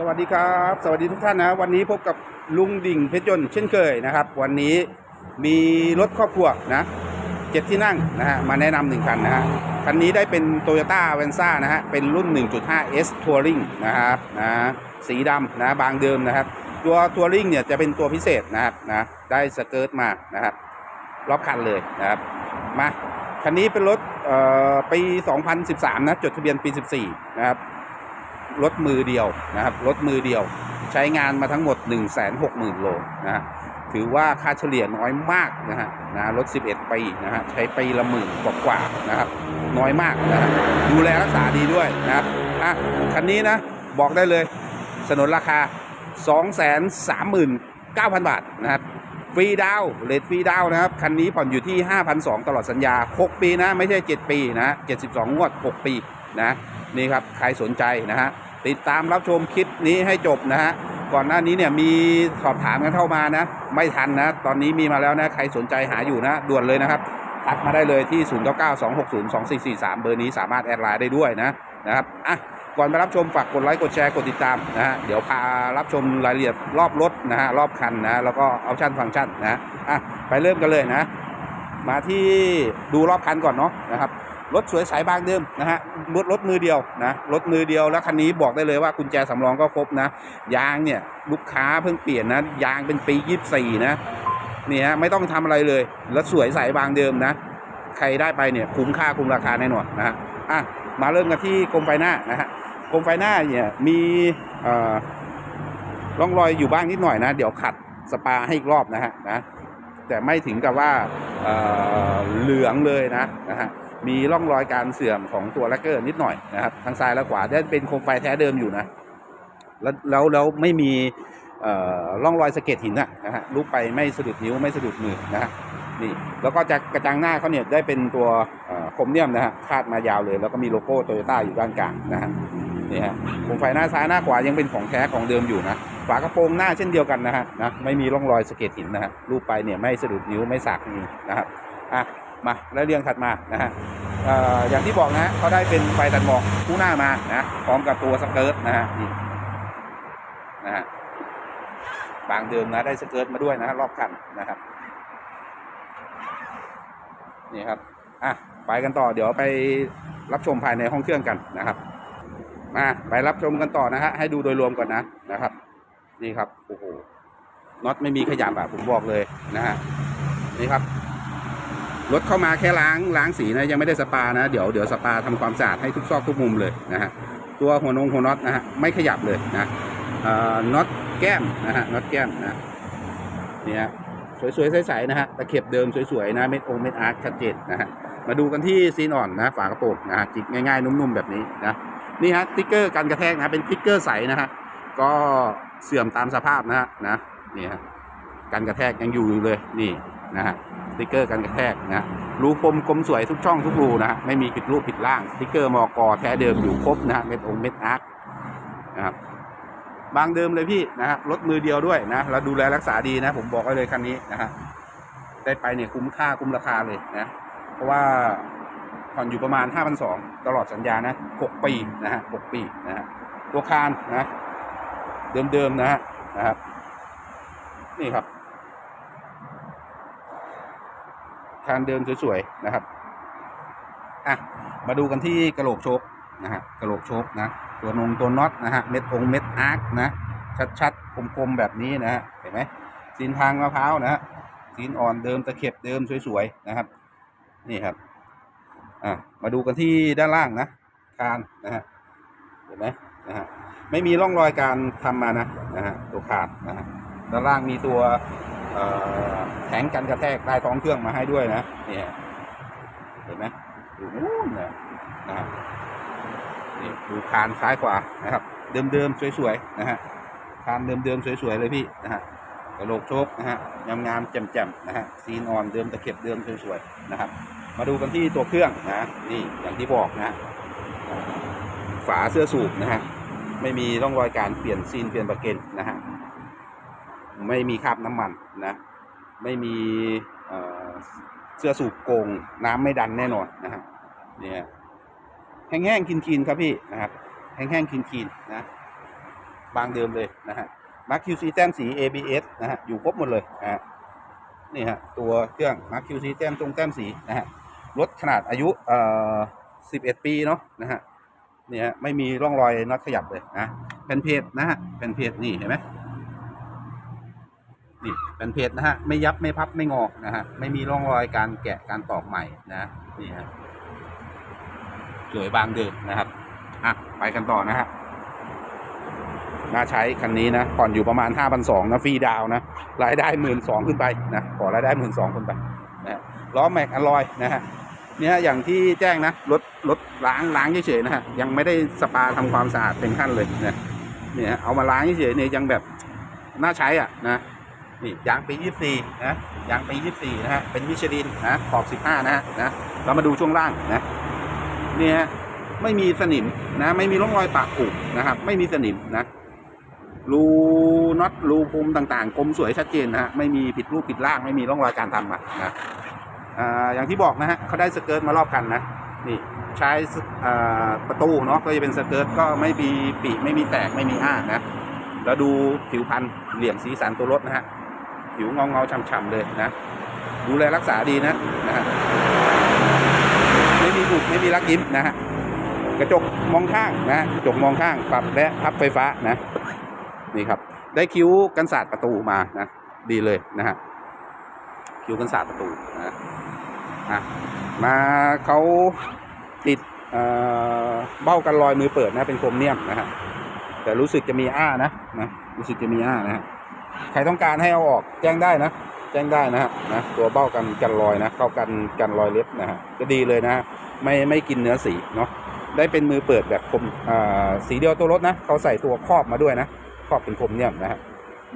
สวัสดีครับ สวัสดีทุกท่านนะ วันนี้พบกับลุงดิ่งเพชรยนต์เช่นเคยนะครับ วันนี้มีรถครอบครัวนะเจ็ดที่นั่งนะฮะมาแนะนำหนึ่งคันนะฮะคันนี้ได้เป็น t o y ยต้าเวนซ่านะฮะเป็นรุ่น 1.5 S Touring นะครับนะสีดำนะบางเดิมนะครับ ตัว Touring เนี่ยจะเป็นตัวพิเศษนะครับนะได้สเกิร์ตมานะครับรอบคันเลยนะครับมาคันนี้เป็นรถเอ่อปี 2013 นะจดทะเบียนปี 14 นะครับ รถมือเดียวนะครับรถมือเดียว ใช้งานมาทั้งหมด 1 6 0 0 0 0โลนะถือว่าค่าเฉลี่ยน้อยมากนะฮะนะรถ 11 ปีนะฮะใช้ปีละหมื่นกว่านะครับน้อยมากนะฮะดูแลรักษาดีด้วยนะครับอะคันนี้นะบอกได้เลยสนนราคา 239,000 บาทนะครับฟรีดาวเลทฟรีดาวนะครับ คันนี้ผ่อนอยู่ที่5,200ตลอดสัญญา 6 ปีนะ ไม่ใช่ 7 ปีนะ 72 งวด 6 ปีนะ นี่ครับ ใครสนใจนะฮะ ติดตามรับชมคลิปนี้ให้จบนะฮะก่อนหน้านี้เนี่ยมีสอบถามกันเข้ามานะ ไม่ทันนะ ตอนนี้มีมาแล้วนะใครสนใจหาอยู่นะ ด่วนเลยนะครับทักมาได้เลยที่ 0992602443 เบอร์นี้สามารถแอดไลน์ได้ด้วยนะนะครับอะก่อนไปรับชมฝากกดไลค์กดแชร์กดติดตามนะฮะเดี๋ยวพารับชมรายละเอียดรอบรถนะฮะรอบคันนะแล้วก็ออปชั่นฟังก์ชันนะอะไปเริ่มกันเลยนะ มาที่ดูรอบคันก่อนเนาะนะครับ รถสวยสายบางเดิมนะฮะรถรถมือเดียวนะรถมือเดียวแล้วคันนี้บอกได้เลยว่ากุญแจสำรองก็ครบนะ ยางเนี่ยลูกค้าเพิ่งเปลี่ยนนะยางเป็นปียี่สี่นะนี่ฮะไม่ต้องทำอะไรเลย แล้วสวยสายบางเดิมนะ ใครได้ไปเนี่ยคุ้มค่าคุ้มราคาแน่นอนนะฮะอะมาเริ่มกันที่กรมไฟหน้านะฮะกรมไฟหน้าเนี่ยมีเอ่อร่องรอยอยู่บ้างนิดหน่อยนะ เดี๋ยวขัดสปาให้อีกรอบนะฮะนะแต่ไม่ถึงกับว่าเออเหลืองเลยนะนะฮะ มีร่องรอยการเสื่อมของตัวแลกเกอร์นิดหน่อยนะครับทางซ้ายและขวาได้เป็นโคมไฟแท้เดิมอยู่นะแล้วแล้วแล้วไม่มีร่องรอยสะเก็ดหินอะนะฮะลูกไปไม่สะดุดนิ้วไม่สะดุดมือนะฮะนี่แล้วก็จะกระจังหน้าเขาเนี่ยได้เป็นตัวโครเมียมนะฮะคาดมายาวเลย แล้วก็มีโลโก้โตโยต้าอยู่ด้านกลางนะฮะนี่ฮะโคมไฟหน้าซ้ายหน้าขวายังเป็นของแท้ของเดิมอยู่นะฝากระโปรงหน้าเช่นเดียวกันนะฮะนะไม่มีร่องรอยสะเก็ดหินนะฮะลูกไปเนี่ยไม่สะดุดนิ้วไม่สากมือนะครับอะ มาแล้วเรียงถัดมานะฮะออย่างที่บอกนะฮะเขาได้เป็นไฟตัดหมอกคู่หน้ามานะพร้อมกับตัวสเกิร์ตนะฮะนี่นะฮะบางเดิมนะได้สเกิร์ตมาด้วยนะฮะรอบคันนะครับนี่ครับอะไปกันต่อเดี๋ยวไปรับชมภายในห้องเครื่องกันนะครับมาไปรับชมกันต่อนะฮะให้ดูโดยรวมก่อนนะนะครับ นี่ครับโอ้โหน็อตไม่มีขยับอะผมบอกเลยนะฮะนี่ครับ รถเข้ามาแค่ล้างล้างสีนะยังไม่ได้สปานะ เดี๋ยวเดี๋ยวสปาทำความสะอาดให้ทุกซอกทุกมุมเลยนะฮะตัวหัวนงหัวน็อตนะฮะไม่ขยับเลยนะเอ่อน็อตแก้มนะฮะน็อตแก้มนะเนี่ยสวยๆใสๆนะฮะตะเข็บเดิมสวยๆนะเม็ดโอเม็ดอาร์ตชัดเจนนะฮะมาดูกันที่ซีนอ่อนนะฝากระโปรงนะฮะจิกง่ายๆนุ่มๆแบบนี้นะนี่ฮะติ๊กเกอร์กันกระแทกนะเป็นติ๊กเกอร์ใสนะฮะก็เสื่อมตามสภาพนะฮะนะนี่ฮะกันกระแทกยังอยู่เลยนี่ นะฮะสติกเกอร์กันกระแทกนะรูคมกลมสวยทุกช่องทุกรูนะฮะไม่มีผิดรูปผิดร่างสติกเกอร์มอกอแท้เดิมอยู่ครบนะฮะเม็ดองเม็ดอาร์คนะครับบางเดิมเลยพี่นะฮะรถมือเดียวด้วยนะแล้วดูแลรักษาดีนะ ผมบอกไว้เลยคันนี้นะฮะได้ไปเนี่ยคุ้มค่าคุ้มราคาเลยนะ เพราะว่าผ่อนอยู่ประมาณ 5,200ตลอดสัญญานะ 6 ปีนะฮะ6ปีนะฮะตัวคานนะ เดิมๆนะฮะนะครับ นี่ครับ คานเดิมสวยๆนะครับอะมาดูกันที่กระโหลกโชกนะฮะกระโหลกโชกนะตัวนงตัวน็อตนะฮะเม็ดองเม็ดอาร์คนะชัดๆคมๆแบบนี้นะฮะเห็นไหมซีนทางมะพร้าวนะฮะซีนอ่อนเดิมตะเข็บเดิมสวยๆนะครับ นี่ครับอะมาดูกันที่ด้านล่างนะคานนะฮะเห็นไหมนะฮะไม่มีร่องรอยการทำมานะนะฮะตัวขาดนะฮะด้านล่างมีตัว แผงกันกระแทกใต้ท้องเครื่องมาให้ด้วยนะนี่ฮะเห็นไหมดูนู่นนะนะนี่ดูคานซ้ายขวานะครับ เดิมๆสวยๆนะฮะคานเดิมๆสวยๆเลยพี่นะฮะกระโหลกโชกนะฮะงามๆแจ่มๆนะฮะซีนออนเดิมตะเข็บเดิมสวยๆนะครับ มาดูกันที่ตัวเครื่องนะนี่อย่างที่บอกนะฝาเสื้อสูบนะฮะไม่มีร่องรอยการเปลี่ยนซีนเปลี่ยนประเกนนะฮะ ไม่มีคราบน้ำมันนะไม่มีเสื้อสูบโกงน้ำไม่ดันแน่นอนนะครับเนี่ยแห้งๆคินๆครับพี่นะครับแห้งๆคินๆนะบางเดิมเลยนะฮะมาร์ค QC แต้มสี ABS นะฮะอยู่ครบหมดเลยนะฮะนี่ฮะตัวเครื่องมาร์ค QC แต้มตรงแต้มสีนะฮะรถขนาดอายุเอ่อ11 ปีเนาะนะฮะนี่ฮะไม่มีร่องรอยน็อตขยับเลยนะแผ่นเพจนะฮะแผ่นเพจนี่เห็นไหม นี่แผ่นเพจนะฮะไม่ยับไม่พับไม่งอกนะฮะไม่มีร่องรอยการแกะการตอกใหม่นะนี่ฮะสวยบางเดิมนะครับอะไปกันต่อนะฮะน่าใช้คันนี้นะผ่อนอยู่ประมาณ5 2 0 0นสองนะฟรีดาวนะรายได้หมื่นสองขึ้นไปนะขอรายได้หมื่นสองขึ้นไปนะล้อแม็กอลอยนะฮะเนี่ยอย่างที่แจ้งนะรถรถล้างล้างเฉยๆนะฮะยังไม่ได้สปาทำความสะอาดเป็นขั้นเลยนะเนี่ยเอามาล้างเฉยๆเนี่ยยังแบบน่าใช้อะนะ นี่ยางปี 24 นะยางปี 24 นะฮะเป็นมิชลินนะขอบ 15 นะฮะนะเรามาดูช่วงล่างนะนี่ฮะไม่มีสนิมนะไม่มีร่องรอยปากผุนะครับ ไม่มีสนิมนะรูน็อตรูพุมต่างๆกลมสวยชัดเจนนะฮะไม่มีผิดรูปผิดร่างไม่มีร่องรอยการทำมานะอ่าอย่างที่บอกนะฮะเขาได้สเกิร์ตมารอบคันนะนี่ใช้ประตูเนาะก็จะเป็นสเกิร์ตก็ไม่มีปีไม่มีแตกไม่มีอ้านะแล้วดูผิวพันธุ์เหลี่ยมสีสันตัวรถนะฮะ ผิวเงาเงาๆฉ่ำๆเลยนะ ดูแลรักษาดีนะนะฮะไม่มีบุกไม่มีรักยิ้มนะฮะกระจกมองข้างนะกระจกมองข้างปรับและพับไฟฟ้านะ นี่ครับ ได้คิ้วกันศาสตร์ประตูมานะดีเลยนะฮะคิ้วกันศาสตร์ประตูนะอะมาเขาติดเอ่อเบ้ากันรอยมือเปิดนะเป็นโครเมียมนะฮะแต่รู้สึกจะมีอ้านะนะรู้สึกจะมีอ้านะฮะ ใครต้องการให้เอาออกแจ้งได้นะ แจ้งได้นะฮะนะตัวเบ้ากันกันรอยนะ เข้ากันกันรอยเล็บนะฮะก็ดีเลยนะฮะไม่ไม่กินเนื้อสีเนาะได้เป็นมือเปิดแบบคมอ่าสีเดียวตัวรถนะเขาใส่ตัวครอบมาด้วยนะครอบเป็นคมเนี่ยนะฮะ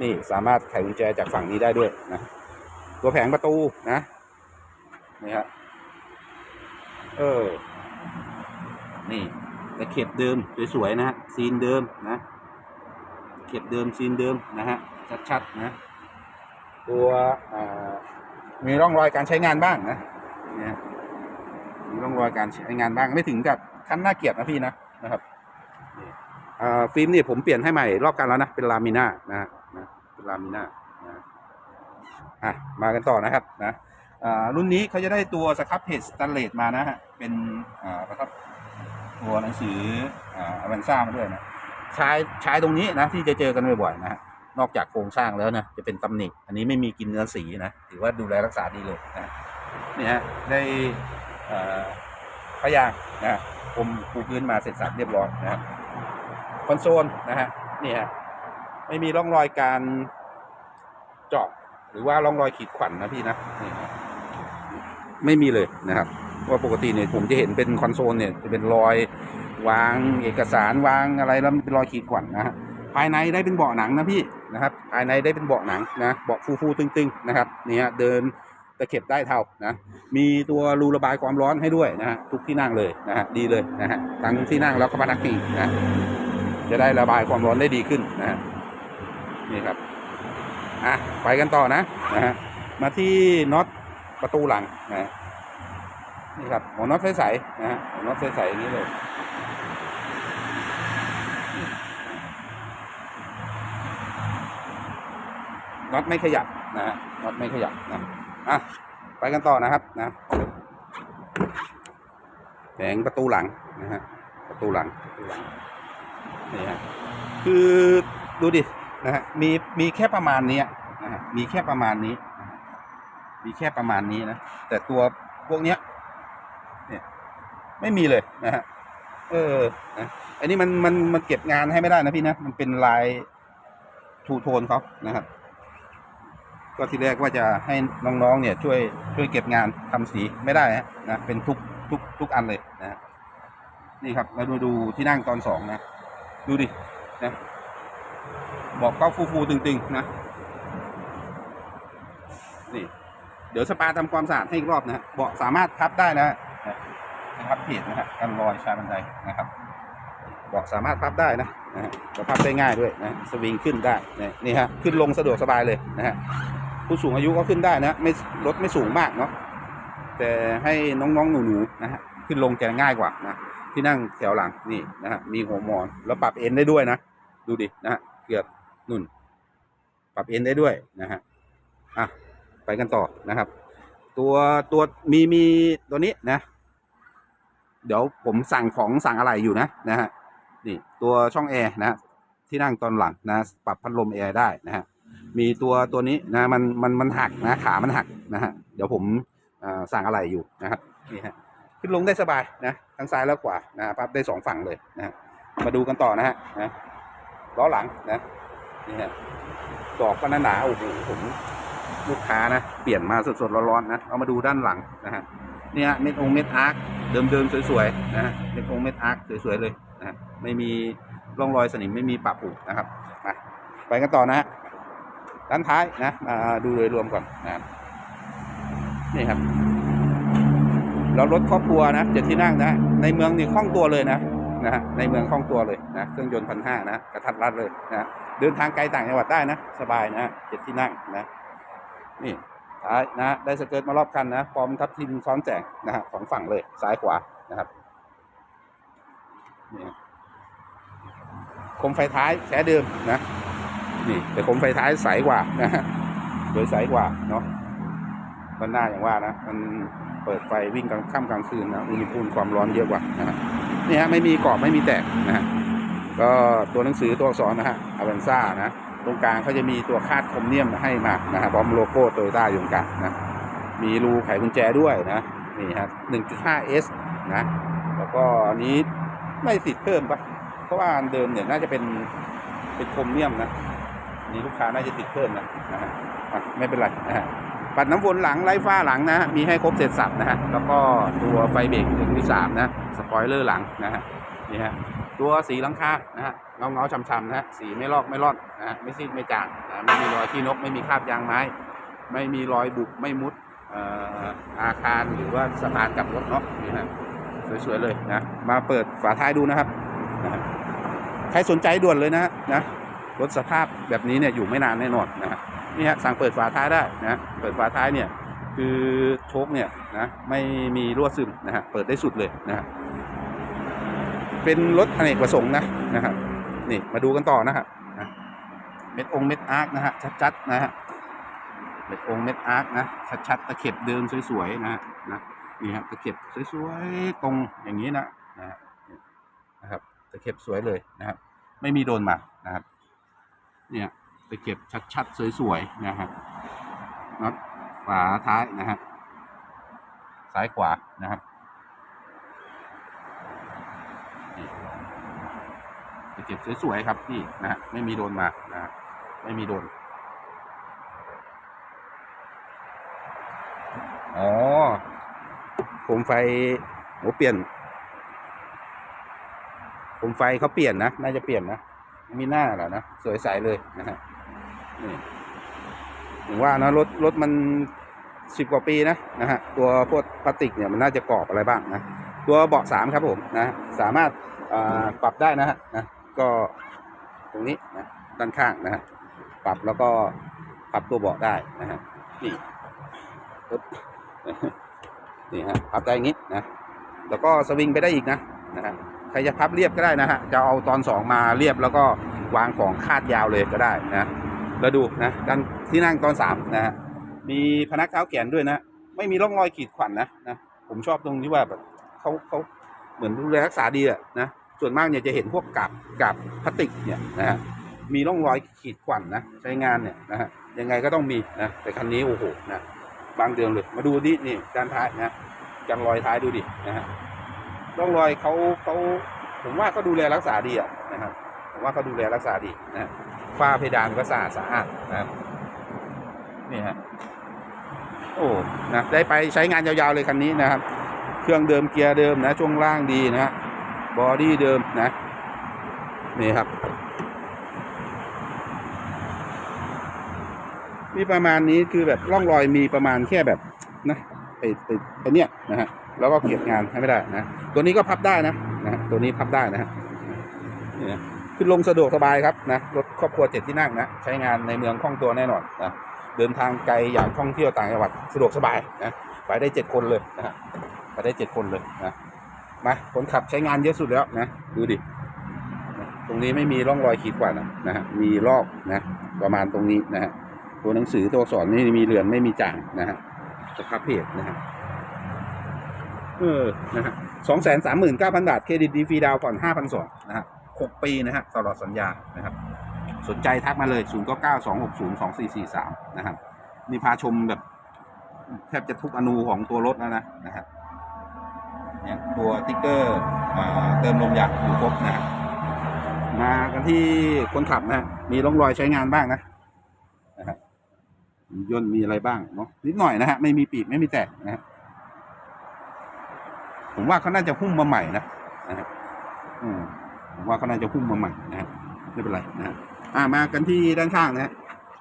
นี่สามารถไขกุญแจจากฝั่งนี้ได้ด้วยนะตัวแผงประตูนะนี่ฮะเออ นี่ตะเข็บเดิมสวยๆนะฮะซีนเดิมนะ เข็บเดิมซีนเดิมนะฮะ ชัดๆนะ ตัวมีร่องรอยการใช้งานบ้างนะเนี่ยมีร่องรอยการใช้งานบ้างไม่ถึงกับขั้นน่าเกลียดนะพี่นะนะครับฟิล์มนี่ผมเปลี่ยนให้ใหม่รอบกันแล้วนะเป็นลามิน่านะฮะนะเป็นลามิน่านะอะมากันต่อนะครับนะรุ่นนี้เขาจะได้ตัวสครับเพจสแตนเลสมานะฮะเป็นนะครับตัวหนังสืออ่าอเวนซ่ามาด้วยนะใช้ใช้ตรงนี้นะที่จะเจอกันบ่อยๆนะฮะ นอกจากโครงสร้างแล้วนะจะเป็นตำหนิอันนี้ไม่มีกินเนื้อสีนะถือว่าดูแลรักษาดีเลยนะนี่ฮะได้พยางนะผมปูพื้นมาเสร็จสับเรียบร้อยนะครับคอนโซลนะฮะนี่ฮะไม่มีร่องรอยการเจาะหรือว่าร่องรอยขีดข่วนนะพี่นะนี่ไม่มีเลยนะครับว่าปกติเนี่ยผมจะเห็นเป็นคอนโซลเนี่ยจะเป็นรอยวางเอกสารวางอะไรแล้วเป็นรอยขีดข่วนนะฮะ ภายในได้เป็นเบาะหนังนะพี่นะครับ ภายในได้เป็นเบาะหนังนะเบาะฟูๆตึงๆนะครับเนี่ฮะเดินตะเข็บได้เท่านะมีตัวรูระบายความร้อนให้ด้วยนะฮะทุกที่นั่งเลยนะฮะดีเลยนะฮะทั้งที่นั่งแล้วก็พนักพิงนะจะได้ระบายความร้อนได้ดีขึ้นนะฮะนี่ครับอะไปกันต่อนะนะฮะมาที่น็อตประตูหลังนะฮะนี่ครับหัวน็อตใสๆนะฮะหัวน็อตใสๆอย่างนี้เลย น็อตไม่ขยับนะฮะน็อตไม่ขยับนะอะไปกันต่อนะครับนะแผงประตูหลังนะฮะประตูหลังประตูหลังนี่ฮะคือดูดินะฮะมีมีแค่ประมาณนี้นะฮะมีแค่ประมาณนี้ มีแค่ประมาณนี้นะแต่ตัวพวกเนี้ยเนี่ยไม่มีเลยนะฮะเออนะอันนี้มันมันมันเก็บงานให้ไม่ได้นะพี่นะมันเป็นลายทูโทนเขานะครับ ก็ที่แรกว่าจะให้น้องๆเนี่ยช่วยช่วยเก็บงานทำสีไม่ได้ฮะนะเป็นทุกทุกทุกอันเลยนะนี่ครับมาดูดูที่นั่งตอนสองนะ ดูดินะบอกก็ฟูฟูตึงๆนะนี่เดี๋ยวสปาทำความสะอาดให้อีกรอบนะเบาะสามารถพับได้นะนะครับเพจนะฮะกันรอยชาบันไดนะครับเบาะสามารถพับได้นะนะฮะแล้วพับได้ง่ายด้วยนะสวิงขึ้นได้นะนี่ฮะขึ้นลงสะดวกสบายเลยนะฮะ ผู้สูงอายุก็ขึ้นได้นะไม่รถไม่สูงมากเนาะแต่ให้น้องๆหนูๆนะฮะขึ้นลงจะง่ายกว่านะที่นั่งแถวหลังนี่นะฮะมีหัวหมอนแล้วปรับเอ็นได้ด้วยนะดูดินะฮะเกือบนุ่น ปรับเอ็นได้ด้วยนะฮะอะไปกันต่อนะครับ ตัวตัวมีมีตัวนี้นะ เดี๋ยวผมสั่งของสั่งอะไรอยู่นะนะฮะนี่ตัวช่องแอร์นะฮะที่นั่งตอนหลังนะ ปรับพัดลมแอร์ได้นะฮะ มีตัวตัวนี้นะมันมันมันหักนะขามันหักนะฮะเดี๋ยวผมอ่าสั่งอะไรอยู่นะครับนี่ฮะขึ้นลงได้สบายนะทั้งซ้ายและขวานะพับได้สองฝั่งเลยนะมาดูกันต่อนะฮะนะล้อหลังนะนี่ฮะดอกก็หนาๆโอ้โหผมลูกค้านะเปลี่ยนมาสดๆร้อนๆนะเอามาดูด้านหลังนะฮะเนี่ยเม็ดองเม็ดอาร์คเดิมๆสวยๆนะฮะเม็ดองเม็ดอาร์คสวยๆเลยนะฮะไม่มีร่องรอยสนิมไม่มีปะผุนะครับมาไปกันต่อนะฮะ ด้านท้ายนะดูโดยรวมก่อนนะนี่ครับเรารถครอบครัวนะเจ็ดที่นั่งนะ ในเมืองนี่คล่องตัวเลยนะนะในเมืองคล่องตัวเลยนะเครื่องยนต์พันห้านะกระทัดรัดเลยนะเดินทางไกลต่างจังหวัดได้นะ สบายนะเจ็ดที่นั่งนะนี่ท้ายนะได้สเกิร์ตมารอบคันนะพร้อมทับทิมซ้อนแจงนะฮะสองฝั่งเลยซ้ายขวานะครับนี่คมไฟท้ายแท้เดิมนะ นี่แต่โคมไฟท้ายใสกว่านะโดยใสกว่าเนาะมันหน้าอย่างว่านะมันเปิดไฟวิ่งกลางค่ำกลางคืนนะอุณหภูมิความร้อนเยอะกว่านะฮะนี่ฮะไม่มีกรอบไม่มีแตกนะฮะก็ตัวหนังสือตัวอักษรนะฮะอเวนซ่านะตรงกลางเขาจะมีตัวคาดคมเนียมให้มานะครับพร้อมโลโก้โตโยต้าอยู่ตรงกลางนะมีรูไขกุญแจด้วยนะนี่ครับ 1.5S นะแล้วก็อันนี้ไม่ติดเพิ่มปะเพราะว่าอันเดิมเนี่ยน่าจะเป็นเป็นคมเนียมนะ นี่ลูกค้าน่าจะติดเพิ่มนะนะฮะไม่เป็นไรนะฮะปัดน้ำวนหลังไล่ฟ้าหลังนะมีให้ครบเสร็จสับนะฮะแล้วก็ตัวไฟเบรกถึงที่สามนะสปอยเลอร์หลังนะฮะนี่ฮะตัวสีหลังคานะฮะเงาเงาๆช้ำๆนะฮะสีไม่ลอกไม่รอนนะฮะไม่ซีดไม่จางนะไม่มีรอยขี้นกไม่มีคราบยางไม้ ไม่มีรอยบุบไม่มุดเอ่ออาคารหรือว่าสะพานกับรถเนาะนี่ฮะสวยๆเลยนะมาเปิดฝาท้ายดูนะครับนะใครสนใจด่วนเลยนะนะ รถสภาพแบบนี้เนี่ยอยู่ไม่นานแน่นอนนะฮะนี่ฮะสั่งเปิดฝาท้ายได้นะเปิดฝาท้ายเนี่ยคือโชคเนี่ยนะไม่มีรั่วซึมนะฮะเปิดได้สุดเลยนะฮะเป็นรถอเนกประสงค์นะนะครับนี่มาดูกันต่อนะครับนะเม็ดองเม็ดอาร์คนะฮะชัดๆนะฮะเม็ดองเม็ดอาร์คนะชัดๆตะเข็บเดิมสวยๆนะฮะนะนี่ฮะตะเข็บสวยๆตรงอย่างนี้นะนะนะครับตะเข็บสวยเลยนะครับไม่มีโดนมานะครับ เนี่ยตะเข็บชัดๆ สวยๆ นะฮะน็อตฝาท้ายนะฮะซ้ายขวานะครับไปเก็บสวยๆ ครับพี่นะฮะไม่มีโดนมานะฮะไม่มีโดนอ๋อโคมไฟโหเปลี่ยนโคมไฟเขาเปลี่ยนนะ น่าจะเปลี่ยนนะ มีหน้าแหละนะ สวยใสเลยนะฮะนี่ถึงว่านะรถรถมันสิบกว่าปีนะนะฮะตัวพวกพลาสติกเนี่ยมันน่าจะกรอบอะไรบ้างนะตัวเบาะสามครับผมนะสามารถอ่าปรับได้นะฮะนะก็ตรงนี้นะด้านข้างนะฮะปรับแล้วก็ปรับตัวเบาะได้นะฮะนี่นี่ฮะพับได้อย่างนี้นะแล้วก็สวิงไปได้อีกนะนะฮะ ใครจะพับเรียบก็ได้นะฮะจะเอาตอนสองมาเรียบแล้วก็วางของคาดยาวเลยก็ได้นะแล้วดูนะด้านที่นั่งตอนสามนะฮะมีพนักเท้าแขนด้วยนะ ไม่มีร่องรอยขีดข่วนนะนะผมชอบตรงที่ว่าแบบเขาเขาเหมือนดูแลรักษาดีอะนะส่วนมากเนี่ยจะเห็นพวกกับกับพลาสติกเนี่ยนะฮะมีร่องรอยขีดข่วนนะใช้งานเนี่ยนะฮะยังไงก็ต้องมีนะแต่คันนี้โอ้โหนะบางเดือนเลย มาดูดินี่ด้านท้ายนะจังรอยท้ายดูดินะฮะ ร่องรอยเขาเขาผมว่าเขาดูแลรักษาดีอะนะครับผมว่าเขาดูแลรักษาดีนะฝ้าเพดานก็สะอาดสะอาดนะครับนี่ฮะโอ้นะได้ไปใช้งานยาวๆเลยคันนี้นะครับ เครื่องเดิมเกียร์เดิมนะช่วงล่างดีนะบอดี้เดิมนะนี่ครับมีประมาณนี้คือแบบร่องรอยมีประมาณแค่แบบนะไอ้ไอ้ไอ้เนี่ยนะฮะ แล้วก็เก็บงานให้ไม่ได้นะ ตัวนี้ก็พับได้นะนะตัวนี้พับได้นะฮะนี่นะขึ้นลงสะดวกสบายครับนะรถครอบครัวเจ็ดที่นั่งนะใช้งานในเมืองคล่องตัวแน่นอนนะเดินทางไกลอยากท่องเที่ยวต่างจังหวัดสะดวกสบายนะไปได้เจ็ดคนเลยนะฮะไปได้เจ็ดคนเลยนะมาคนขับใช้งานเยอะสุดแล้วนะดูดิตรงนี้ไม่มีร่องรอยขีดข่วนนะนะฮะมีลอกนะ ประมาณตรงนี้นะฮะตัวหนังสือตัวสอักษรนี่มีเหลือนไม่มีจางนะฮะสภาพเพจนะฮะ เออนะฮะสองแสนสามหมื่นเก้าพันบาท เครดิตดีฟรีดาวน์ผ่อนห้าพันสองนะฮะหกปีนะฮะตลอดสัญญานะครับ สนใจทักมาเลยศูนย์เก้าเก้าสองหกศูนย์สองสี่สี่สามนะครับนี่พาชมแบบแทบจะทุกอนูของตัวรถแล้วนะนะฮะเนี่ยตัวติ๊กเกอร์เติมลมยางอยู่ครบนะมากันที่คนขับนะมีร่องรอยใช้งานบ้างนะนะฮะมีย่นมีอะไรบ้างเนาะนิดหน่อยนะฮะไม่มีปีกไม่มีแตกนะฮะ ผมว่าเขาน่าจะหุ้มมาใหม่นะนะฮะผมว่าเขาน่าจะหุ้มมาใหม่นะฮะไม่เป็นไรนะฮะอ่ามากันที่ด้านข้างนะฮะ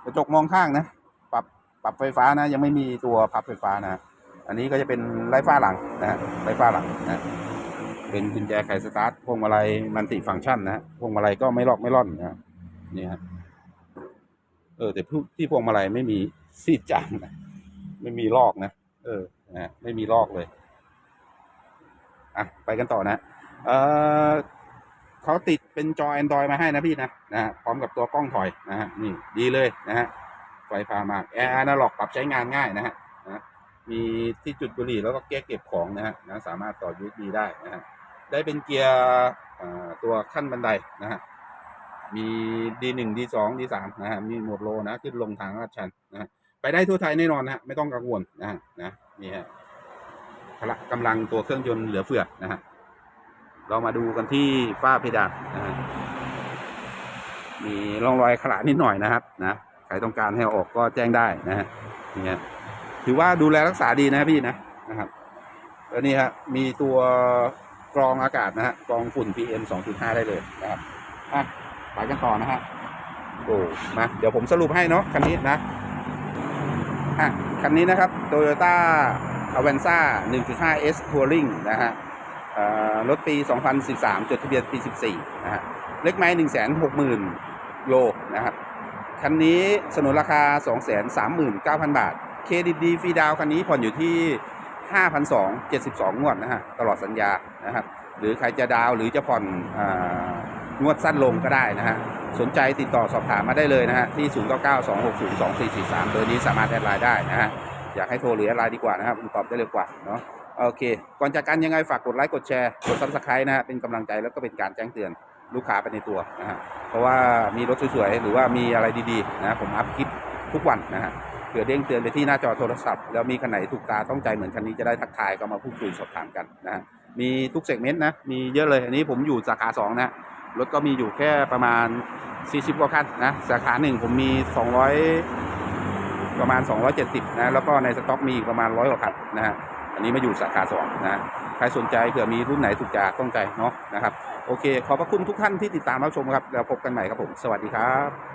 กระจกมองข้างนะปรับปรับไฟฟ้านะ ยังไม่มีตัวพับไฟฟ้านะอันนี้ก็จะเป็นไร้ฟ้าหลังนะฮะไร้ฟ้าหลังนะเป็นกุญแจไขสตาร์ทพวงมาลัยมันติฟังก์ชันนะฮะพวงมาลัยก็ไม่ลอกไม่ล่อนนะนี่ฮะเออ แต่ที่พวงมาลัยไม่มีซีดจางนะไม่มีลอกนะเออนะฮะไม่มีลอกเลย อะไปกันต่อนะเออเขาติดเป็นจอ Android มาให้นะพี่นะนะพร้อมกับตัวกล้องถอยนะฮะนี่ดีเลยนะฮะไฟฟ้ามากแอร์อนาล็อกปรับใช้งานง่ายนะฮะนะมีที่จุดบุหรี่แล้วก็แก้เก็บของนะฮะนะสามารถต่อ USB ได้นะฮะได้เป็นเกียร์ตัวขั้นบันไดนะฮะมี D1 D2 D3 นะฮะมีโหมดโลนะขึ้นลงทางลาดชันนะฮะไปได้ทั่วไทยแน่นอนนะฮะไม่ต้องกังวลนะฮะนะนี่ฮะ พละกำลังตัวเครื่องยนต์เหลือเฟือนะฮะเรามาดูกันที่ฝ้าเพดานนะฮะมีร่องรอยขลาดนิดหน่อยนะครับนะใครต้องการให้ออกก็แจ้งได้นะฮะนี่ถือว่าดูแลรักษาดีนะพี่นะนะครับแล้วนี่ฮะมีตัวกรองอากาศนะฮะกรองฝุ่น PM 2.5 ได้เลยนะครับอะไปกันต่อนะฮะโอ้มาเดี๋ยวผมสรุปให้เนาะคันนี้นะอะคันนี้นะครับ Toyota Avanza 1.5 S Touring นะฮะรถปี 2013 จดทะเบียนปี 14 นะฮะ เล็กไม้ 160,000 โลนะครับ คันนี้สนุนราคา 239,000 บาท เครดิตดีฟรีดาวคันนี้ผ่อนอยู่ที่ 5,200 72 งวดนะฮะ ตลอดสัญญานะครับ หรือใครจะดาวหรือจะผ่อนงวดสั้นลงก็ได้นะฮะ สนใจติดต่อสอบถามมาได้เลยนะฮะ ที่ 0992602443เบอร์นี้สามารถแอดไลน์ได้นะฮะ อยากให้โทรหรืออดไลน์ดีกว่านะครับตอบได้เร็วกว่าเนาะโอเค ก่อนจากกันยังไงฝากกดไลค์กดแชร์กดซับสไครต์นะฮะเป็นกำลังใจแล้วก็เป็นการแจ้งเตือนลูกค้าไปในตัวนะฮะเพราะว่ามีรถสวยๆหรือว่ามีอะไรดีๆนะผมอัพคลิปทุกวันนะฮะเผื่อเด้งเตือนไปที่หน้าจอโทรศัพท์ แล้วมีคันไหนถูกตาต้องใจเหมือนคันนี้จะได้ทักทายก็มาพูดคุยสอบถามกันนะฮะมีทุกเซกเมนต์นะมีเยอะเลยอันนี้ผมอยู่สาขา2นะรถก็มีอยู่แค่ประมาณ 40กว่าคันนะสาขาหนึ่งผมมี 200 ประมาณ 270นะแล้วก็ในสต็อกมีอีกประมาณร้อยกว่าคันนะฮะอันนี้มาอยู่สาขาสองนะใครสนใจเผื่อมีรุ่นไหนถูกใจต้องใจเนาะนะครับโอเค ขอบพระคุณทุกท่านที่ติดตามรับชมครับแล้วพบกันใหม่ครับผม สวัสดีครับ